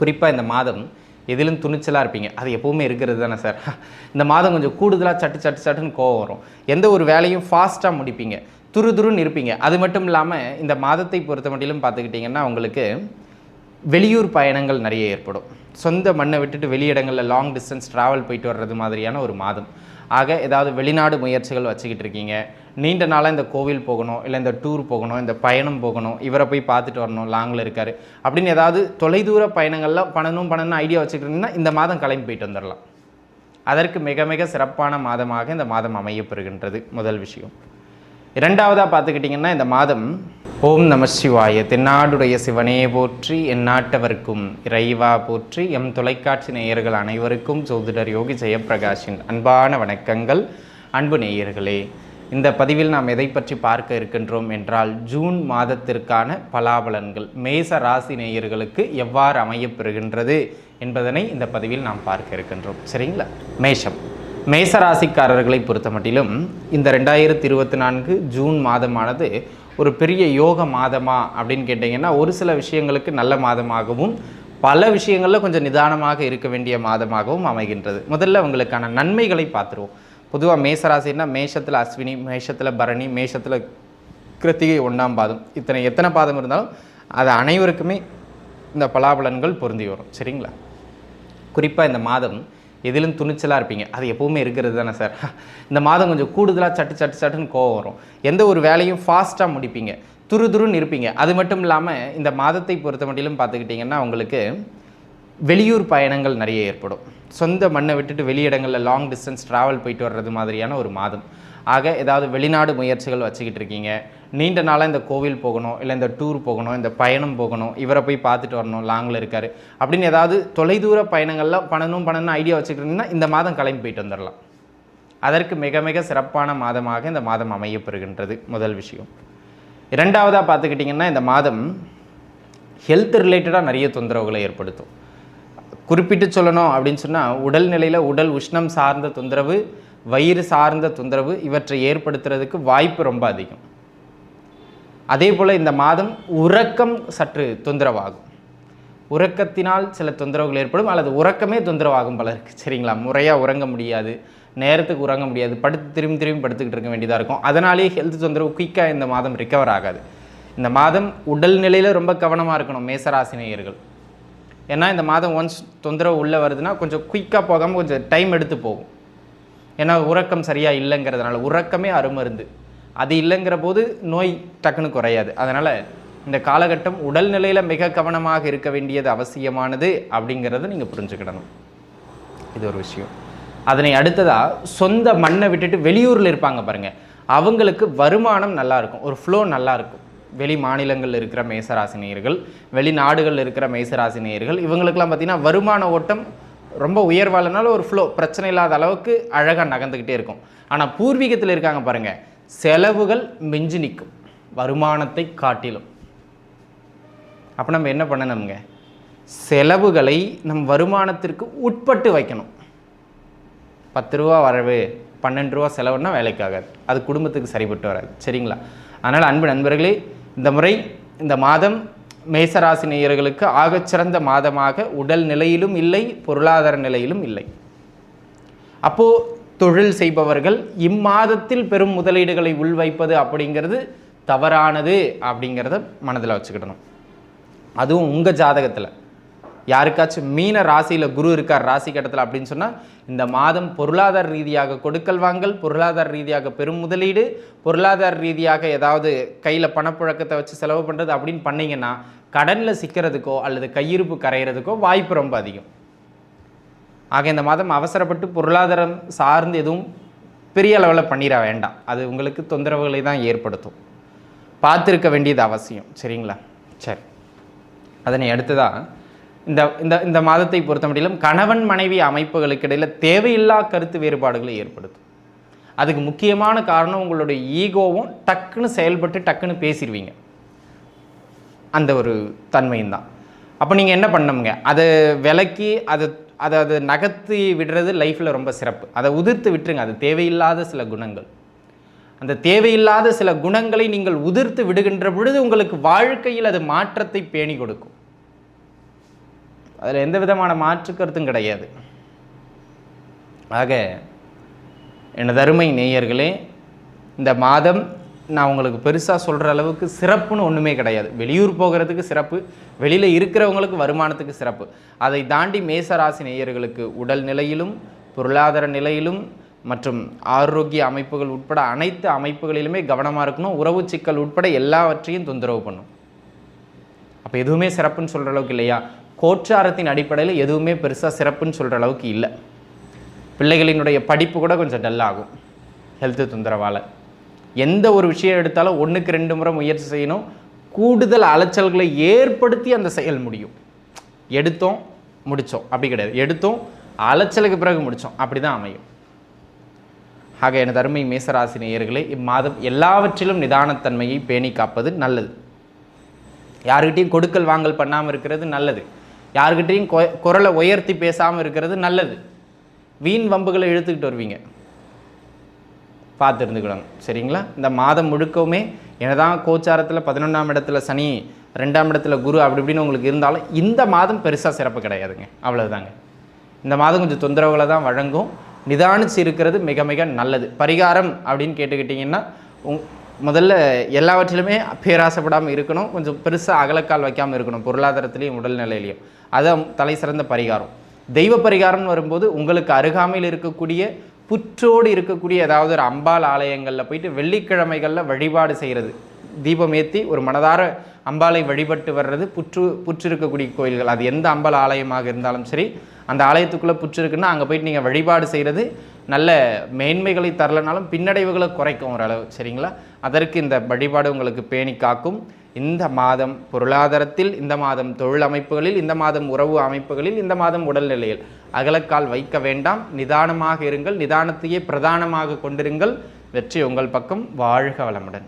குறிப்பாக இந்த மாதம் எதிலும் துணிச்சலாக இருப்பீங்க. அது எப்போவுமே இருக்கிறது தானே சார் இந்த மாதம் கொஞ்சம் கூடுதலாக சட்டு சட்டு சட்டுன்னு கோவம் வரும். எந்த ஒரு வேலையும் ஃபாஸ்ட்டாக முடிப்பீங்க. துரு துருன்னு இருப்பீங்க. அது மட்டும் இல்லாமல் இந்த மாதத்தை பொறுத்த மட்டிலும் பார்த்துக்கிட்டிங்கன்னா உங்களுக்கு வெளியூர் பயணங்கள் நிறைய ஏற்படும். சொந்த மண்ணை விட்டுட்டு வெளியிடங்களில் லாங் டிஸ்டன்ஸ் ட்ராவல் போயிட்டு வர்றது மாதிரியான ஒரு மாதம். ஆக ஏதாவது வெளிநாடு முயற்சிகள் வச்சுக்கிட்டு இருக்கீங்க. நீண்ட நாளாக இந்த கோவில் போகணும் இல்லை இந்த டூர் போகணும் இந்த பயணம் போகணும் இவரை போய் பார்த்துட்டு வரணும் லாங்கில் இருக்கார். அப்படின்னு ஏதாவது தொலைதூர பயணங்களில் பண்ணணும் பண்ணணும் ஐடியா வச்சுக்கிட்டீங்கன்னா இந்த மாதம் கிளம்பி போயிட்டு வந்துடலாம். அதற்கு மிக மிக சிறப்பான மாதமாக இந்த மாதம் அமையப்பெறுகின்றது முதல் விஷயம். இரண்டாவதாக பார்த்துக்கிட்டிங்கன்னா இந்த மாதம் ஓம் நம சிவாய. தென்னாடுடைய சிவனே போற்றி என் நாட்டவர்க்கும் இறைவா போற்றி எம் தொலைக்காட்சி நேயர்கள் அனைவருக்கும் ஜோதிடர் யோகி ஜெயப்பிரகாஷின் அன்பான வணக்கங்கள். அன்பு நேயர்களே இந்த பதிவில் நாம் எதை பற்றி பார்க்க இருக்கின்றோம் என்றால் ஜூன் மாதத்திற்கான பலாபலன்கள் மேச ராசி நேயர்களுக்கு எவ்வாறு அமையப்பெறுகின்றது என்பதனை இந்த பதிவில் நாம் பார்க்க இருக்கின்றோம். சரிங்களா? மேஷம். மேசராசிக்காரர்களை பொறுத்த மட்டிலும் இந்த ரெண்டாயிரத்தி இருபத்தி நான்கு ஜூன் மாதமானது ஒரு பெரிய யோக மாதமா அப்படின்னு கேட்டிங்கன்னா ஒரு சில விஷயங்களுக்கு நல்ல மாதமாகவும் பல விஷயங்களில் கொஞ்சம் நிதானமாக இருக்க வேண்டிய மாதமாகவும் அமைகின்றது. முதல்ல உங்களுக்கான நன்மைகளை பார்த்துருவோம். பொதுவாக மேசராசின்னா மேஷத்தில் அஸ்வினி மேஷத்தில் பரணி மேஷத்தில் கிருத்திகை ஒன்றாம் பாதம். இத்தனை எத்தனை பாதம் இருந்தாலும் அது அனைவருக்குமே இந்த பலாபலன்கள் பொருந்தி வரும். சரிங்களா? குறிப்பாக இந்த மாதம் எதிலும் துணிச்சலாக இருப்பீங்க. அது எப்போவுமே இருக்கிறது தானே சார் இந்த மாதம் கொஞ்சம் கூடுதலாக சட்டு சட்டு சட்டுன்னு கோவம் வரும். எந்த ஒரு வேலையும் ஃபாஸ்ட்டாக முடிப்பீங்க. துரு துருன்னு இருப்பீங்க. அது மட்டும் இல்லாமல் இந்த மாதத்தை பொறுத்த மட்டிலும் பார்த்துக்கிட்டிங்கன்னா உங்களுக்கு வெளியூர் பயணங்கள் நிறைய ஏற்படும். சொந்த மண்ணை விட்டுட்டு வெளியிடங்களில் லாங் டிஸ்டன்ஸ் ட்ராவல் போயிட்டு வர்றது மாதிரியான ஒரு மாதம். ஆக ஏதாவது வெளிநாடு முயற்சிகள் வச்சுக்கிட்டு இருக்கீங்க. நீண்ட நாளாக இந்த கோவில் போகணும் இல்லை இந்த டூர் போகணும் இந்த பயணம் போகணும் இவரை போய் பார்த்துட்டு வரணும் லாங்கில் இருக்கார். அப்படின்னு ஏதாவது தொலைதூர பயணங்கள்லாம் பண்ணணும் பண்ணணும் ஐடியா வச்சுக்கிட்டீங்கன்னா இந்த மாதம் கிளம்பி போயிட்டு வந்துடலாம் அதற்கு மிக மிக சிறப்பான மாதமாக இந்த மாதம் அமையப்பெறுகின்றது முதல் விஷயம். இரண்டாவதாக பார்த்துக்கிட்டிங்கன்னா இந்த மாதம் ஹெல்த் ரிலேட்டடாக நிறைய தொந்தரவுகளை ஏற்படுத்தும். குறிப்பிட்டு சொல்லணும் அப்படின்னு சொன்னால் உடல்நிலையில் உடல் உஷ்ணம் சார்ந்த தொந்தரவு வயிறு சார்ந்த தொந்தரவு இவற்றை ஏற்படுத்துறதுக்கு வாய்ப்பு ரொம்ப அதிகம். அதே போல் இந்த மாதம் உறக்கம் சற்று தொந்தரவாகும். உறக்கத்தினால் சில தொந்தரவுகள் ஏற்படும் அல்லது உறக்கமே தொந்தரவாகும் பலருக்கு சரிங்களா? முறையாக உறங்க முடியாது நேரத்துக்கு உறங்க முடியாது படுத்து திரும்பி திரும்பி படுத்துக்கிட்டு இருக்க வேண்டியதாக இருக்கும். அதனாலேயே ஹெல்த் தொந்தரவு குயிக்காக இந்த மாதம் ரிக்கவர் ஆகாது. இந்த மாதம் உடல் நிலையில் ரொம்ப கவனமாக இருக்கணும் மேசராசினியர்கள் ஏன்னா இந்த மாதம் ஒன்ஸ் தொந்தரவு உள்ளே வருதுன்னா கொஞ்சம் குயிக்காக போகாமல் கொஞ்சம் டைம் எடுத்து போகும். ஏன்னா உறக்கம் சரியாக இல்லைங்கிறதுனால உறக்கமே அருமருந்து. அது இல்லைங்கிற போது நோய் டக்குன்னு குறையாது. அதனால் இந்த காலகட்டம் உடல்நிலையில் மிக கவனமாக இருக்க வேண்டியது அவசியமானது அப்படிங்கிறத நீங்கள் புரிஞ்சுக்கிடணும். இது ஒரு விஷயம். அதனை அடுத்ததாக சொந்த மண்ணை விட்டுட்டு வெளியூரில் இருப்பாங்க பாருங்கள் அவங்களுக்கு வருமானம் நல்லாயிருக்கும் ஒரு ஃப்ளோ நல்லாயிருக்கும் வெளி மாநிலங்களில் இருக்கிற மேசராசினியர்கள் வெளிநாடுகளில் இருக்கிற மேசராசினியர்கள் இவங்களுக்கெல்லாம் பார்த்தீங்கன்னா வருமான ஓட்டம் ரொம்ப உயர்வாளனால ஒரு ஃப்ளோ பிரச்சனை இல்லாத அளவுக்கு அழகாக நகர்ந்துக்கிட்டே இருக்கும். ஆனால் பூர்வீகத்தில் இருக்காங்க பாருங்கள் செலவுகள் மிஞ்சி நிற்கும் வருமானத்தை காட்டிலும். அப்போ நம்ம என்ன பண்ணணுங்க செலவுகளை நம் வருமானத்திற்கு உட்பட்டு வைக்கணும். பத்து ரூபா வரவு பன்னெண்டு ரூபா செலவுன்னா வேலைக்கு ஆகாது. அது குடும்பத்துக்கு சரிப்பட்டு வராது. சரிங்களா? அதனால் அன்பு நண்பர்களே இந்த முறை இந்த மாதம் மேசராசி நேயர்களுக்கு ஆகச்சிறந்த மாதமாக உடல் நிலையிலும் இல்லை பொருளாதார நிலையிலும் இல்லை. அப்போது தொழில் செய்பவர்கள் இம்மாதத்தில் பெரும் முதலீடுகளை உள்வைப்பது அப்படிங்கிறது தவறானது அப்படிங்கிறத மனதில் வச்சுக்கிடணும். அதுவும் உங்கள் ஜாதகத்தில். யாருக்காச்சும் மீன ராசியில் குரு இருக்கார் ராசி கட்டத்தில் அப்படின்னு சொன்னால் இந்த மாதம் பொருளாதார ரீதியாக கொடுக்கல் வாங்கல் பொருளாதார ரீதியாக பெரும் முதலீடு பொருளாதார ரீதியாக ஏதாவது கையில் பணப்புழக்கத்தை வச்சு செலவு பண்ணுறது அப்படின்னு பண்ணிங்கன்னா கடனில் சிக்கிறதுக்கோ அல்லது கையிருப்பு கரையிறதுக்கோ வாய்ப்பு ரொம்ப அதிகம். ஆக இந்த மாதம் அவசரப்பட்டு பொருளாதாரம் சார்ந்து எதுவும் பெரிய அளவில் பண்ணிட வேண்டாம். அது உங்களுக்கு தொந்தரவுகளை தான் ஏற்படுத்தும். பார்த்துருக்க வேண்டியது அவசியம். சரிங்களா? சரி. அதனை அடுத்ததாக இந்த இந்த இந்த மாதத்தை பொறுத்த முடியலும் கணவன் மனைவி அமைப்புகளுக்கு இடையில் தேவையில்லா கருத்து வேறுபாடுகளை ஏற்படுத்தும். அதுக்கு முக்கியமான காரணம் உங்களுடைய ஈகோவும் டக்குன்னு செயல்பட்டு டக்குன்னு பேசிடுவீங்க அந்த ஒரு தன்மையும் தான். அப்போ நீங்கள் என்ன பண்ணமுங்க அதை விலக்கி அதை அதை அதை நகர்த்தி விடுறது லைஃப்பில் ரொம்ப சிறப்பு. அதை உதிர்த்து விட்டுருங்க. அது தேவையில்லாத சில குணங்கள். அந்த தேவையில்லாத சில குணங்களை நீங்கள் உதிர்த்து விடுகின்ற பொழுது உங்களுக்கு வாழ்க்கையில் அது மாற்றத்தை பேணி கொடுக்கும். அதில் எந்த விதமான மாற்று கருத்தும் கிடையாது. ஆக எனது அருமை நேயர்களே இந்த மாதம் நான் உங்களுக்கு பெருசாக சொல்கிற அளவுக்கு சிறப்புன்னு ஒன்றுமே கிடையாது. வெளியூர் போகிறதுக்கு சிறப்பு வெளியில் இருக்கிறவங்களுக்கு வருமானத்துக்கு சிறப்பு. அதை தாண்டி மேசராசி நேயர்களுக்கு உடல் நிலையிலும் பொருளாதார நிலையிலும் மற்றும் ஆரோக்கிய அமைப்புகள் உட்பட அனைத்து அமைப்புகளிலுமே கவனமாக இருக்கணும். உறவு சிக்கல் உட்பட எல்லாவற்றையும் தொந்தரவு பண்ணும். அப்போ எதுவுமே சிறப்புன்னு சொல்கிற அளவுக்கு இல்லையா? கோச்சாரத்தின் அடிப்படையில் எதுவுமே பெருசாக சிறப்புன்னு சொல்கிற அளவுக்கு இல்லை. பிள்ளைகளினுடைய படிப்பு கூட கொஞ்சம் டல்லாகும் ஹெல்த்து தொந்தரவால். எந்த ஒரு விஷயம் எடுத்தாலும் ஒன்றுக்கு ரெண்டு முறை முயற்சி செய்யணும். கூடுதல் அலைச்சல்களை ஏற்படுத்தி அந்த செயல் முடியும். எடுத்தோம் முடித்தோம் அப்படி கிடையாது. எடுத்தோம் அலைச்சலுக்கு பிறகு முடித்தோம் அப்படி தான் அமையும். ஆக எனது அருமை மேசராசி நேயர்களே இம்மாதம் எல்லாவற்றிலும் நிதானத்தன்மையை பேணி காப்பது நல்லது. யாருக்கிட்டையும் கொடுக்கல் வாங்கல் பண்ணாமல் இருக்கிறது நல்லது. யாருக்கிட்டையும் கொ குரலை உயர்த்தி பேசாமல் இருக்கிறது நல்லது. வீண் வம்புகளை இழுத்துக்கிட்டு வருவீங்க. பார்த்து இருந்துக்கிடணும் சரிங்களா? இந்த மாதம் முழுக்கவுமே என்னதான் கோச்சாரத்தில் பதினொன்றாம் இடத்துல சனி ரெண்டாம் இடத்துல குரு அப்படி இப்படின்னு உங்களுக்கு இருந்தாலும் இந்த மாதம் பெருசாக சிறப்பு கிடையாதுங்க. அவ்வளோதாங்க இந்த மாதம் கொஞ்சம் தொந்தரவுகளை தான் வழங்கும். நிதானிச்சு இருக்கிறது மிக மிக நல்லது. பரிகாரம் அப்படின்னு கேட்டுக்கிட்டிங்கன்னா உங் முதல்ல எல்லாவற்றிலுமே பேராசைப்படாமல் இருக்கணும். கொஞ்சம் பெருசாக அகலக்கால் வைக்காமல் இருக்கணும் பொருளாதாரத்துலேயும் உடல்நிலையிலையும். அதுதான் தலை சிறந்த பரிகாரம். தெய்வ பரிகாரம்னு வரும்போது உங்களுக்கு அருகாமையில் இருக்கக்கூடிய புற்றோடு இருக்கக்கூடிய ஏதாவது ஒரு அம்பாள் ஆலயங்களில் போயிட்டு வெள்ளிக்கிழமைகளில் வழிபாடு செய்கிறது தீபம் ஏற்றி ஒரு மனதார அம்பாளை வழிபட்டு வர்றது புற்று புற்று இருக்கக்கூடிய கோயில்கள். அது எந்த அம்பாள் ஆலயமாக இருந்தாலும் சரி அந்த ஆலயத்துக்குள்ளே புற்று இருக்குன்னா அங்கே போயிட்டு நீங்கள் வழிபாடு செய்கிறது நல்ல மேன்மைகளை தரலனாலும் பின்னடைவுகளை குறைக்கும் ஓரளவு சரிங்களா? அதற்கு இந்த வழிபாடு உங்களுக்கு பேணி காக்கும். இந்த மாதம் பொருளாதாரத்தில் இந்த மாதம் தொழில் அமைப்புகளில் இந்த மாதம் உறவு அமைப்புகளில் இந்த மாதம் உடல்நிலையில் அகலக்கால் வைக்க வேண்டாம். நிதானமாக இருங்கள். நிதானத்தையே பிரதானமாக கொண்டிருங்கள். வெற்றி உங்கள் பக்கம். வாழ்க வளமுடன்.